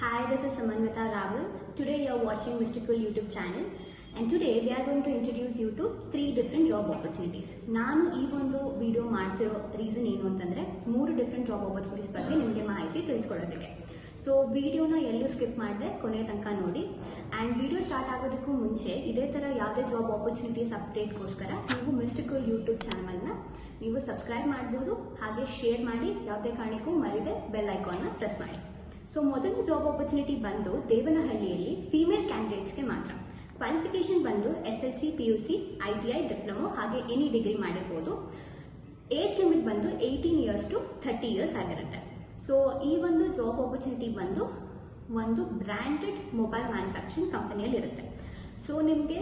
Hi, this is Samanvita Raval. Today you are watching Mystical YouTube channel. And today we are going to introduce you to three different job opportunities. ನಾನು ಈ ಒಂದು video ಮಾಡ್ತಿರೋ reason ಏನು ಅಂತಂದರೆ ಮೂರು different job opportunities ಬಗ್ಗೆ ನಿಮಗೆ ಮಾಹಿತಿ ತಿಳಿಸ್ಕೊಡೋದಕ್ಕೆ. ಸೊ ವಿಡಿಯೋನ ಎಲ್ಲೂ ಸ್ಕಿಪ್ ಮಾಡಿದೆ ಕೊನೆ ತನಕ ನೋಡಿ. ಆ್ಯಂಡ್ ವಿಡಿಯೋ ಸ್ಟಾರ್ಟ್ ಆಗೋದಕ್ಕೂ ಮುಂಚೆ ಇದೇ ಥರ ಯಾವುದೇ ಜಾಬ್ ಆಪರ್ಚುನಿಟೀಸ್ ಅಪ್ಡೇಟ್ಗೋಸ್ಕರ ನೀವು ಮಿಸ್ಟಿಕಲ್ ಯೂಟ್ಯೂಬ್ ಚಾನಲ್ನ ನೀವು ಸಬ್ಸ್ಕ್ರೈಬ್ ಮಾಡ್ಬೋದು. ಹಾಗೆ ಶೇರ್ ಮಾಡಿ ಯಾವುದೇ ಕಾರಣಕ್ಕೂ ಮರಿದೆ ಬೆಲ್ ಐಕಾನ್ನ ಪ್ರೆಸ್ ಮಾಡಿ. ಸೊ ಮೊದಲನೇ ಜಾಬ್ ಆಪರ್ಚುನಿಟಿ ಬಂದು ದೇವನಹಳ್ಳಿಯಲ್ಲಿ ಫೀಮೇಲ್ ಕ್ಯಾಂಡಿಡೇಟ್ಸ್ಗೆ ಮಾತ್ರ. ಕ್ವಾಲಿಫಿಕೇಶನ್ ಬಂದು S L C P U C I T I diploma ಹಾಗೆ ಎನಿ ಡಿಗ್ರಿ ಮಾಡಿರ್ಬೋದು. ಏಜ್ ಲಿಮಿಟ್ ಬಂದು eighteen years to thirty years ಆಗಿರುತ್ತೆ. ಸೊ ಈ ಒಂದು ಜಾಬ್ ಆಪರ್ಚುನಿಟಿ ಬಂದು ಒಂದು ಬ್ರ್ಯಾಂಡೆಡ್ ಮೊಬೈಲ್ ಮ್ಯಾನುಫ್ಯಾಕ್ಚರಿಂಗ್ ಕಂಪನಿಯಲ್ಲಿ ಇರುತ್ತೆ ಸೊ ನಿಮಗೆ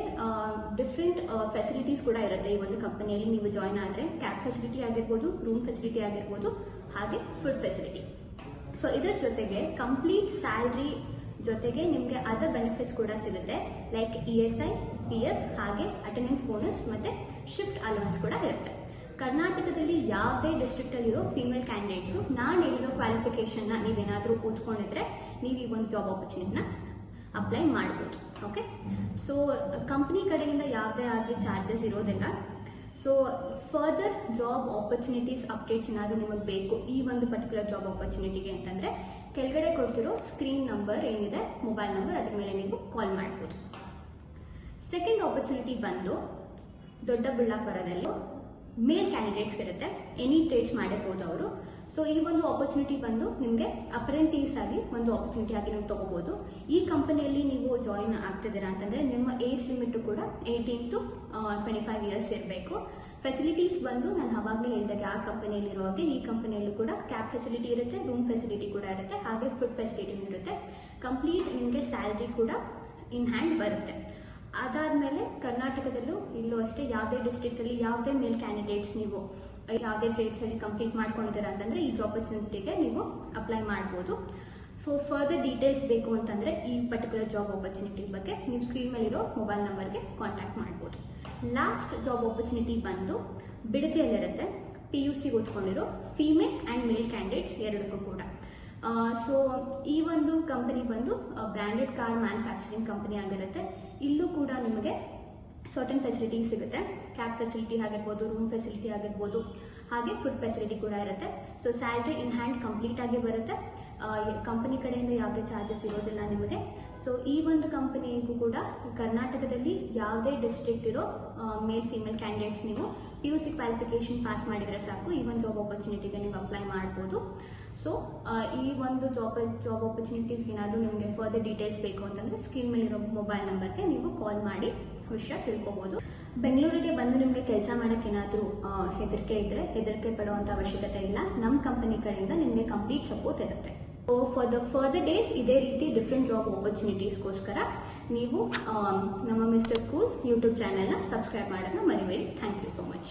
ಡಿಫ್ರೆಂಟ್ ಫೆಸಿಲಿಟೀಸ್ ಕೂಡ ಇರುತ್ತೆ ಈ ಒಂದು ಕಂಪನಿಯಲ್ಲಿ ನೀವು ಜಾಯ್ನ್ ಆದರೆ ಕ್ಯಾಬ್ ಫೆಸಿಲಿಟಿ ಆಗಿರ್ಬೋದು ರೂಮ್ ಫೆಸಿಲಿಟಿ ಆಗಿರ್ಬೋದು, ಹಾಗೆ ಫುಡ್ ಫೆಸಿಲಿಟಿ ಸೊ ಇದರ ಜೊತೆಗೆ ಕಂಪ್ಲೀಟ್ ಸ್ಯಾಲ್ರಿ ಜೊತೆಗೆ ನಿಮಗೆ ಅದರ್ ಬೆನಿಫಿಟ್ಸ್ ಕೂಡ ಸಿಗುತ್ತೆ. Like E S I P F ಹಾಗೆ ಅಟೆಂಡೆನ್ಸ್ ಬೋನಸ್ ಮತ್ತೆ ಶಿಫ್ಟ್ ಅಲೌನ್ಸ್ ಕೂಡ ಇರುತ್ತೆ. ಕರ್ನಾಟಕದಲ್ಲಿ ಯಾವುದೇ ಡಿಸ್ಟ್ರಿಕ್ಟಲ್ಲಿರೋ ಫೀಮೇಲ್ ಕ್ಯಾಂಡಿಡೇಟ್ಸು ನಾನು ಹೇಳಿರೋ ಕ್ವಾಲಿಫಿಕೇಷನ್ನ ನೀವೇನಾದರೂ ಕೂತ್ಕೊಂಡಿದ್ರೆ ನೀವು ಈ ಒಂದು ಜಾಬ್ ಆಪರ್ಚುನಿಟಿನ ಅಪ್ಲೈ ಮಾಡ್ಬೋದು. ಓಕೆ ಸೊ ಕಂಪ್ನಿ ಕಡೆಯಿಂದ ಯಾವುದೇ ಆಗಿ ಚಾರ್ಜಸ್ ಇರೋದಿಲ್ಲ. So further job opportunities updates ಏನಾದರೂ ನಿಮಗೆ ಬೇಕು ಈ ಒಂದು ಪರ್ಟಿಕ್ಯುಲರ್ ಜಾಬ್ ಆಪರ್ಚುನಿಟಿಗೆ ಅಂತಂದರೆ, ಕೆಳಗಡೆ ಕೊಡ್ತಿರೋ ಸ್ಕ್ರೀನ್ ನಂಬರ್ ಏನಿದೆ ಮೊಬೈಲ್ ನಂಬರ್ ಅದ್ರ ಮೇಲೆ ನೀವು ಕಾಲ್ ಮಾಡ್ಬೋದು. ಸೆಕೆಂಡ್ ಆಪರ್ಚುನಿಟಿ ಬಂದು ದೊಡ್ಡಬಳ್ಳಾಪುರದಲ್ಲಿ ಮೇಲ್ ಕ್ಯಾಂಡಿಡೇಟ್ಸ್ ಇರುತ್ತೆ. ಎನಿ ಟ್ರೇಡ್ಸ್ ಮಾಡಬಹುದು ಅವರು. ಸೊ ಈ ಒಂದು ಆಪರ್ಚುನಿಟಿ ಬಂದು ನಿಮಗೆ ಅಪ್ರೆಂಟೀಸ್ ಆಗಿ ಒಂದು ಆಪರ್ಚುನಿಟಿ ಆಗಿ ನೀವು ತಗೋಬಹುದು. ಈ ಕಂಪನಿಯಲ್ಲಿ ನೀವು ಜಾಯಿನ್ ಆಗ್ತಿದ್ದೀರಾ ಅಂತಂದ್ರೆ ನಿಮ್ಮ ಏಜ್ ಲಿಮಿಟ್ ಕೂಡ eighteen to twenty five years ಇರಬೇಕು. ಫೆಸಿಲಿಟೀಸ್ ಬಂದು ನಾನು ಅವಾಗಲೇ ಹೇಳಿದಾಗ ಆ ಕಂಪನಿಯಲ್ಲಿ ಇರೋ ಹಾಗೆ ಈ ಕಂಪನಿಯಲ್ಲೂ ಕೂಡ ಕ್ಯಾಬ್ ಫೆಸಿಲಿಟಿ ಇರುತ್ತೆ ರೂಮ್ ಫೆಸಿಲಿಟಿ ಕೂಡ ಇರುತ್ತೆ, ಹಾಗೆ ಫುಡ್ ಫೆಸಿಲಿಟಿ ಇರುತ್ತೆ. ಕಂಪ್ಲೀಟ್ ನಿಮಗೆ ಸ್ಯಾಲ್ರಿ ಕೂಡ ಇನ್ ಹ್ಯಾಂಡ್ ಬರುತ್ತೆ. ಅದಾದಮೇಲೆ ಕರ್ನಾಟಕ ಅಷ್ಟೇ ಯಾವುದೇ ಡಿಸ್ಟ್ರಿಕ್ಟಲ್ಲಿ ಯಾವುದೇ ಮೇಲ್ ಕ್ಯಾಂಡಿಡೇಟ್ಸ್ ನೀವು, ಯಾವುದೇ ಟ್ರೇಡ್ಸಲ್ಲಿ ಕಂಪ್ಲೀಟ್ ಮಾಡ್ಕೊಂಡಿದ್ದೀರಾ ಅಂತಂದರೆ ಈ ಆಪರ್ಚುನಿಟಿಗೆ ನೀವು ಅಪ್ಲೈ ಮಾಡ್ಬೋದು. ಫಾರ್ ಫರ್ದರ್ ಡೀಟೇಲ್ಸ್ ಬೇಕು ಅಂತಂದರೆ ಈ ಪರ್ಟಿಕ್ಯುಲರ್ ಜಾಬ್ ಆಪರ್ಚುನಿಟಿ ಬಗ್ಗೆ ನೀವು ಸ್ಕ್ರೀನ್ ಮೇಲಿರೋ ಮೊಬೈಲ್ ನಂಬರ್ಗೆ ಕಾಂಟ್ಯಾಕ್ಟ್ ಮಾಡ್ಬೋದು. ಲಾಸ್ಟ್ ಜಾಬ್ ಆಪರ್ಚುನಿಟಿ ಬಂದು ಬಿಡದಿಯಲ್ಲಿರುತ್ತೆ ಪಿ ಯು ಸಿ ಓದ್ಕೊಂಡಿರೋ ಫೀಮೇಲ್ ಆ್ಯಂಡ್ ಮೇಲ್ ಕ್ಯಾಂಡಿಡೇಟ್ಸ್ ಎರಡಕ್ಕೂ ಕೂಡ. ಸೊ ಈ ಒಂದು ಕಂಪನಿ ಬಂದು ಬ್ರ್ಯಾಂಡೆಡ್ ಕಾರ್ ಮ್ಯಾನುಫ್ಯಾಕ್ಚರಿಂಗ್ ಕಂಪನಿ ಆಗಿರುತ್ತೆ. ಇಲ್ಲೂ ಕೂಡ ನಿಮಗೆ ಸರ್ಟನ್ ಫೆಸಿಲಿಟೀಸ್ ಸಿಗುತ್ತೆ. ಕ್ಯಾಬ್ ಫೆಸಿಲಿಟಿ ಆಗಿರ್ಬೋದು ರೂಮ್ ಫೆಸಿಲಿಟಿ ಆಗಿರ್ಬೋದು, ಹಾಗೆ ಫುಡ್ ಫೆಸಿಲಿಟಿ ಕೂಡ ಇರುತ್ತೆ. So salary in hand complete ಆಗಿ ಬರುತ್ತೆ. ಕಂಪನಿ ಕಡೆಯಿಂದ ಯಾವುದೇ ಚಾರ್ಜಸ್ ಇರೋದಿಲ್ಲ ನಿಮಗೆ. ಸೊ ಈ ಒಂದು ಕಂಪನಿಗೂ ಕೂಡ ಕರ್ನಾಟಕದಲ್ಲಿ ಯಾವುದೇ ಡಿಸ್ಟ್ರಿಕ್ಟ್ ಇರೋ ಮೇಲ್ ಫಿಮೇಲ್ ಕ್ಯಾಂಡಿಡೇಟ್ಸ್ ನೀವು P U C qualification pass ಮಾಡಿದರೆ ಸಾಕು. ಈ ಒಂದು ಜಾಬ್ ಆಪರ್ಚುನಿಟಿಗೆ ನೀವು ಅಪ್ಲೈ ಮಾಡ್ಬೋದು. ಸೊ ಈ ಒಂದು ಜಾಬ್ ಜಾಬ್ ಆಪರ್ಚುನಿಟೀಸ್ಗೆ ಏನಾದರೂ ನಿಮಗೆ ಫರ್ದರ್ ಡೀಟೇಲ್ಸ್ ಬೇಕು ಅಂತಂದರೆ ಸ್ಕ್ರೀನ್ ಮೇಲಿರೋ ಮೊಬೈಲ್ ನಂಬರ್ಗೆ ನೀವು ಕಾಲ್ ಮಾಡಿ, ವಿಷಯ ತಿಳ್ಕೊಬೋದು. ಬೆಂಗಳೂರಿಗೆ ಬಂದು ನಿಮಗೆ ಕೆಲಸ ಮಾಡೋಕ್ಕೆ ಏನಾದರೂ ಹೆದರಿಕೆ ಇದ್ದರೆ ಹೆದರಿಕೆ ಪಡುವಂಥ ಅವಶ್ಯಕತೆ ಇಲ್ಲ. ನಮ್ಮ ಕಂಪನಿ ಕಡೆಯಿಂದ ನಿಮಗೆ ಕಂಪ್ಲೀಟ್ ಸಪೋರ್ಟ್ ಇರುತ್ತೆ. So for the further days ಇದೇ ರೀತಿ ಡಿಫ್ರೆಂಟ್ ಜಾಬ್ ಆಪರ್ಚುನಿಟೀಸ್ಗೋಸ್ಕರ ನೀವು ನಮ್ಮ ಮಿಸ್ಟರ್ ಕೂಲ್ ಯೂಟ್ಯೂಬ್ ಚಾನೆಲ್ನ ಸಬ್ಸ್ಕ್ರೈಬ್ ಮಾಡೋದನ್ನ ಮರಿಬೇಡಿ. Thank you so much